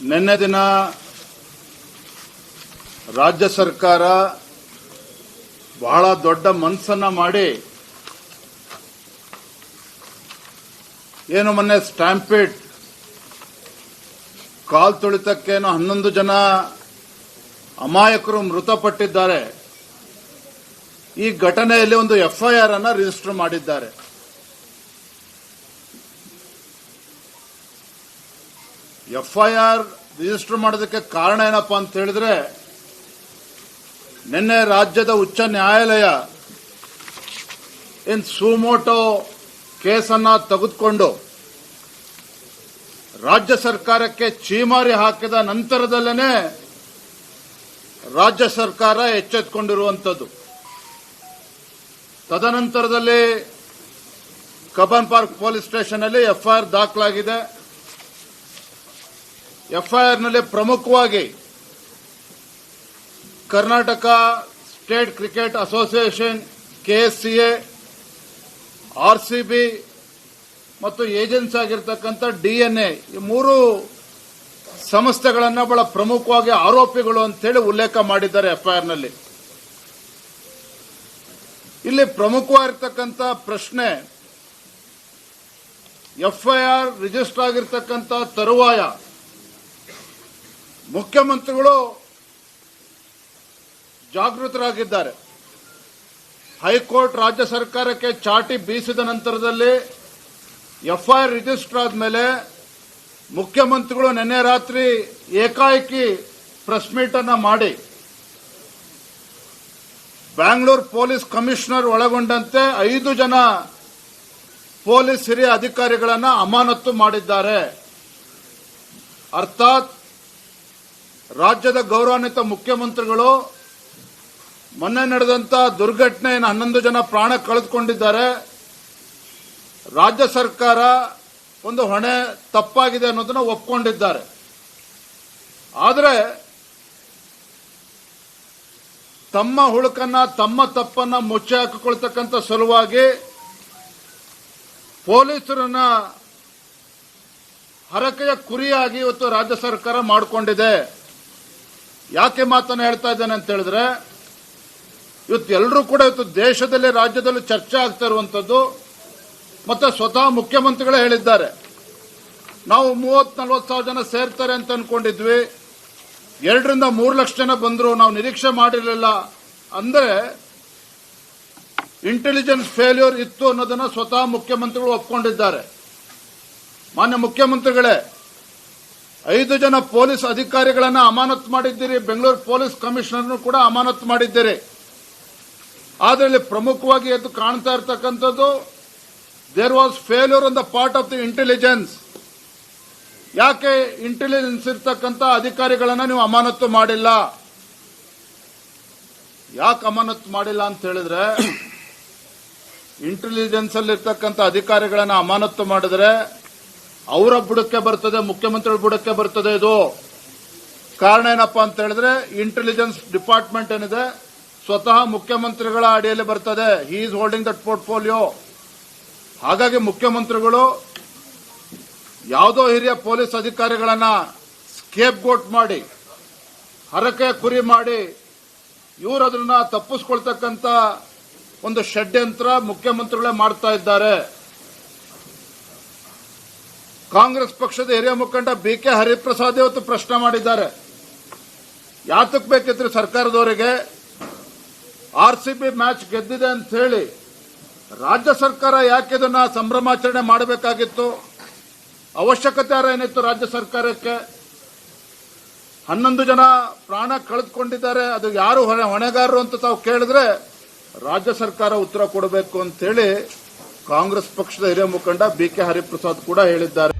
ನಿನ್ನೆ ದಿನ ರಾಜ್ಯ ಸರ್ಕಾರ ಬಹಳ ದೊಡ್ಡ ಮನಸ್ಸನ್ನ ಮಾಡಿ ಏನು ಮೊನ್ನೆ ಸ್ಟ್ಯಾಂಪೇಡ್ ಕಾಲ್ ತುಳಿತಕ್ಕೇನು ಹನ್ನೊಂದು ಜನ ಅಮಾಯಕರು ಮೃತಪಟ್ಟಿದ್ದಾರೆ. ಈ ಘಟನೆಯಲ್ಲಿ ಒಂದು ಎಫ್ಐಆರ್ ಅನ್ನು ರಿಜಿಸ್ಟರ್ ಮಾಡಿದ್ದಾರೆ. ಎಫ್ಐಆರ್ ರಿಜಿಸ್ಟರ್ ಮಾಡೋದಕ್ಕೆ ಕಾರಣ ಏನಪ್ಪ ಅಂತ ಹೇಳಿದ್ರೆ, ನಿನ್ನೆ ರಾಜ್ಯದ ಉಚ್ಚ ನ್ಯಾಯಾಲಯ ಇನ್ ಸುಮೋಟೋ ಕೇಸನ್ನ ತೆಗೆದುಕೊಂಡು ರಾಜ್ಯ ಸರ್ಕಾರಕ್ಕೆ ಚೀಮಾರಿ ಹಾಕಿದ ನಂತರದಲ್ಲೇ ರಾಜ್ಯ ಸರ್ಕಾರ ಎಚ್ಚೆತ್ತುಕೊಂಡಿರುವಂಥದ್ದು ತದನಂತರದಲ್ಲಿ ಕಬ್ಬನ್ ಪಾರ್ಕ್ ಪೊಲೀಸ್ ಸ್ಟೇಷನ್ ಅಲ್ಲಿ ಎಫ್ಐಆರ್ ದಾಖಲಾಗಿದೆ. ಎಫ್ಐಆರ್ನಲ್ಲಿ ಪ್ರಮುಖವಾಗಿ Karnataka state cricket association, KSCA, RCB ಮತ್ತು ಏಜೆನ್ಸಿ ಆಗಿರ್ತಕ್ಕಂಥ ಡಿಎನ್ಎ ಈ ಮೂರು ಸಂಸ್ಥೆಗಳನ್ನು ಬಹಳ ಪ್ರಮುಖವಾಗಿ ಆರೋಪಿಗಳು ಅಂತೇಳಿ ಉಲ್ಲೇಖ ಮಾಡಿದ್ದಾರೆ ಎಫ್ಐಆರ್ನಲ್ಲಿ ಇಲ್ಲಿ ಪ್ರಮುಖವಾಗಿರ್ತಕ್ಕಂಥ ಪ್ರಶ್ನೆ, ಎಫ್ಐಆರ್ ರಿಜಿಸ್ಟರ್ ಆಗಿರ್ತಕ್ಕಂಥ ತರುವಾಯ ಮುಖ್ಯಮಂತ್ರಿಗಳು ಜಾಗೃತರಾಗಿದ್ದಾರೆ. ಹೈಕೋರ್ಟ್ ರಾಜ್ಯ ಸರ್ಕಾರಕ್ಕೆ ಚಾಟಿ ಬೀಸಿದ ನಂತರದಲ್ಲಿ ಎಫ್ಐಆರ್ ರಿಜಿಸ್ಟರ್ ಆದಮೇಲೆ ಮುಖ್ಯಮಂತ್ರಿಗಳು ನಿನ್ನೆ ರಾತ್ರಿ ಏಕಾಏಕಿ ಪ್ರೆಸ್ ಅನ್ನ ಮಾಡಿ ಬ್ಯಾಂಗ್ಳೂರ್ ಪೊಲೀಸ್ ಕಮಿಷನರ್ ಒಳಗೊಂಡಂತೆ ಐದು ಜನ ಪೊಲೀಸ್ ಹಿರಿಯ ಅಧಿಕಾರಿಗಳನ್ನು ಅಮಾನತು ಮಾಡಿದ್ದಾರೆ. ಅರ್ಥಾತ್ ರಾಜ್ಯದ ಗೌರವಾನ್ವಿತ ಮುಖ್ಯಮಂತ್ರಿಗಳು ಮೊನ್ನೆ ನಡೆದಂತ ದುರ್ಘಟನೆಯನ್ನು ಹನ್ನೊಂದು ಜನ ಪ್ರಾಣ ಕಳೆದುಕೊಂಡಿದ್ದಾರೆ. ರಾಜ್ಯ ಸರ್ಕಾರ ಒಂದು ಹೊಣೆ ತಪ್ಪಾಗಿದೆ ಅನ್ನೋದನ್ನು ಒಪ್ಕೊಂಡಿದ್ದಾರೆ. ಆದರೆ ತಮ್ಮ ಹುಳುಕನ್ನ, ತಮ್ಮ ತಪ್ಪನ್ನ ಮುಚ್ಚಿ ಹಾಕಿಕೊಳ್ತಕ್ಕಂಥ ಸಲುವಾಗಿ ಪೊಲೀಸರನ್ನ ಹರಕೆಯ ಕುರಿಯಾಗಿ ಇವತ್ತು ರಾಜ್ಯ ಸರ್ಕಾರ ಮಾಡಿಕೊಂಡಿದೆ. ಯಾಕೆ ಮಾತನ್ನು ಹೇಳ್ತಾ ಇದ್ದೇನೆ ಅಂತ ಹೇಳಿದ್ರೆ, ಇವತ್ತು ಎಲ್ಲರೂ ಕೂಡ ಇವತ್ತು ದೇಶದಲ್ಲಿ, ರಾಜ್ಯದಲ್ಲಿ ಚರ್ಚೆ ಆಗ್ತಾ ಇರುವಂಥದ್ದು ಮತ್ತೆ ಸ್ವತಃ ಮುಖ್ಯಮಂತ್ರಿಗಳೇ ಹೇಳಿದ್ದಾರೆ. ನಾವು ಮೂವತ್ ನಲ್ವತ್ತು ಸಾವಿರ ಜನ ಸೇರ್ತಾರೆ ಅಂತ ಅನ್ಕೊಂಡಿದ್ವಿ. ಎರಡರಿಂದ ಮೂರು ಲಕ್ಷ ಜನ ಬಂದ್ರು, ನಾವು ನಿರೀಕ್ಷೆ ಮಾಡಿರಲಿಲ್ಲ. ಅಂದ್ರೆ ಇಂಟೆಲಿಜೆನ್ಸ್ ಫೇಲ್ಯೂರ್ ಇತ್ತು ಅನ್ನೋದನ್ನ ಸ್ವತಃ ಮುಖ್ಯಮಂತ್ರಿಗಳು ಒಪ್ಕೊಂಡಿದ್ದಾರೆ. ಮಾನ್ಯ ಮುಖ್ಯಮಂತ್ರಿಗಳೇ ಐದು ಜನ ಪೊಲೀಸ್ ಅಧಿಕಾರಿಗಳನ್ನು ಅಮಾನತು ಮಾಡಿದ್ದೀರಿ, ಬೆಂಗಳೂರು ಪೊಲೀಸ್ ಕಮಿಷನರ್ ಕೂಡ ಅಮಾನತು ಮಾಡಿದ್ದೀರಿ. ಅದರಲ್ಲಿ ಪ್ರಮುಖವಾಗಿ ಎದ್ದು ಕಾಣ್ತಾ ಇರತಕ್ಕಂಥದ್ದು there was failure on the part of the intelligence ಯಾಕೆ ಇಂಟೆಲಿಜೆನ್ಸ್ ಇರ್ತಕ್ಕಂಥ ಅಧಿಕಾರಿಗಳನ್ನು ನೀವು ಅಮಾನತು ಮಾಡಿಲ್ಲ? ಯಾಕೆ ಅಮಾನತು ಮಾಡಿಲ್ಲ ಅಂತ ಹೇಳಿದ್ರೆ ಇಂಟೆಲಿಜೆನ್ಸ್ ಅಲ್ಲಿ ಇರ್ತಕ್ಕಂಥ ಅಧಿಕಾರಿಗಳನ್ನು ಅಮಾನತು ಮಾಡಿದ್ರೆ ಅವರ ಬುಡಕ್ಕೆ ಬರ್ತದೆ, ಮುಖ್ಯಮಂತ್ರಿಗಳ ಬುಡಕ್ಕೆ ಬರ್ತದೆ ಇದು. ಕಾರಣ ಏನಪ್ಪಾ ಅಂತ ಹೇಳಿದ್ರೆ ಇಂಟೆಲಿಜೆನ್ಸ್ ಡಿಪಾರ್ಟ್ಮೆಂಟ್ ಏನಿದೆ, ಸ್ವತಃ ಮುಖ್ಯಮಂತ್ರಿಗಳ ಅಡಿಯಲ್ಲಿ ಬರ್ತದೆ. He is holding that portfolio ಹಾಗಾಗಿ ಮುಖ್ಯಮಂತ್ರಿಗಳು ಯಾವುದೋ ಹಿರಿಯ ಪೊಲೀಸ್ ಅಧಿಕಾರಿಗಳನ್ನ ಸ್ಕೇಪ್ ಗೋಟ್ ಮಾಡಿ, ಹರಕೆ ಕುರಿ ಮಾಡಿ, ಇವರು ಅದನ್ನ ಒಂದು ಷಡ್ಯಂತ್ರ ಮುಖ್ಯಮಂತ್ರಿಗಳೇ ಮಾಡ್ತಾ ಇದ್ದಾರೆ. ಕಾಂಗ್ರೆಸ್ ಪಕ್ಷದ ಹಿರಿಯ ಮುಖಂಡ ಬಿ ಕೆ ಹರಿಪ್ರಸಾದ್ ಇವತ್ತು ಪ್ರಶ್ನೆ ಮಾಡಿದ್ದಾರೆ. ಯಾತಕ್ ಬೇಕಿತ್ತು ಸರ್ಕಾರದವರಿಗೆ ಆರ್ ಸಿ ಬಿ ಮ್ಯಾಚ್ ಗೆದ್ದಿದೆ ಅಂತ ಹೇಳಿ ರಾಜ್ಯ ಸರ್ಕಾರ ಯಾಕೆ ಇದನ್ನ ಸಂಭ್ರಮಾಚರಣೆ ಮಾಡಬೇಕಾಗಿತ್ತು? ಅವಶ್ಯಕತೆ ಏನಿತ್ತು ರಾಜ್ಯ ಸರ್ಕಾರಕ್ಕೆ? ಹನ್ನೊಂದು ಜನ ಪ್ರಾಣ ಕಳೆದುಕೊಂಡಿದ್ದಾರೆ. ಅದು ಯಾರು ಹೊಣೆ- ಹೊಣೆಗಾರರು ಅಂತ ತಾವು ಕೇಳಿದ್ರೆ ರಾಜ್ಯ ಸರ್ಕಾರ ಉತ್ತರ ಕೊಡಬೇಕು ಅಂತ ಹೇಳಿ ಕಾಂಗ್ರೆಸ್ ಪಕ್ಷದ ಹಿರಿಯ ಮುಖಂಡ ಬಿ ಕೆ ಹರಿಪ್ರಸಾದ್ ಕೂಡ ಹೇಳಿದ್ದಾರೆ.